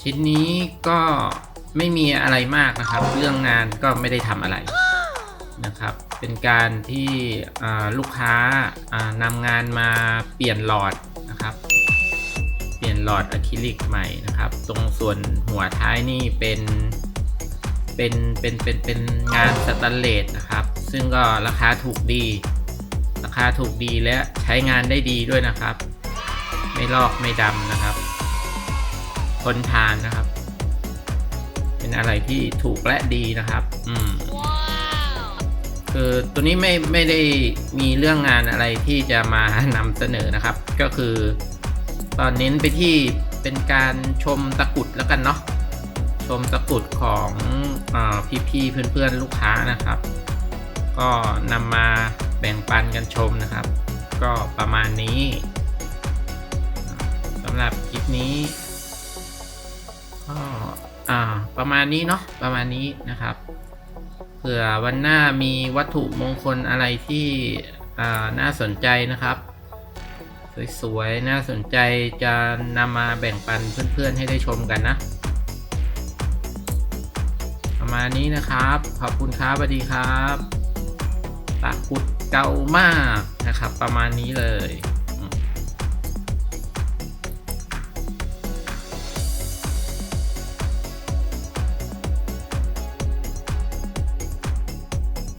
ชิ้นนี้ก็ไม่มีอะไรมากนะครับ เรื่องงานก็ไม่ได้ทำอะไรนะครับ เป็นการที่ลูกค้าอ่านำงานมาเปลี่ยนหลอดนะครับ เปลี่ยนหลอดอะคริลิกใหม่นะครับ ตรงส่วนหัวท้ายนี่เป็นเป็นเป็นเป็นเป็นงานสแตนเลสนะครับ ซึ่งก็ราคาถูกดี ราคาถูกดีและใช้งานได้ดีด้วยนะครับ ไม่ลอกไม่ดำนะครับ ทนทานนะครับ เป็นอะไรที่ถูกและดีนะครับ อืมคือตัวนี้ไม่ไม่ได้มีเรื่องงานอะไรที่จะมานำเสนอนะครับ ก็คือตอนเน้นไปที่เป็นการชมตะกรุดแล้วกันเนาะชมตะกรุดของอาพี่ๆเพื่อนๆลูกค้านะครับ ก็นำมาแบ่งปันกันชมนะครับ ก็ประมาณนี้สำหรับคลิปนี้ ก็อ่า ประมาณนี้เนาะประมาณนี้นะครับเผื่อวันหน้ามีวัตถุมงคลอะไรที่อ่าน่าสนใจนะครับ สวยๆน่าสนใจจะนำมาแบ่งปันเพื่อนๆให้ได้ชมกันนะ ประมาณนี้นะครับ ขอบคุณครับสวัสดีครับตะกุดเก่ามากนะครับ ประมาณนี้เลย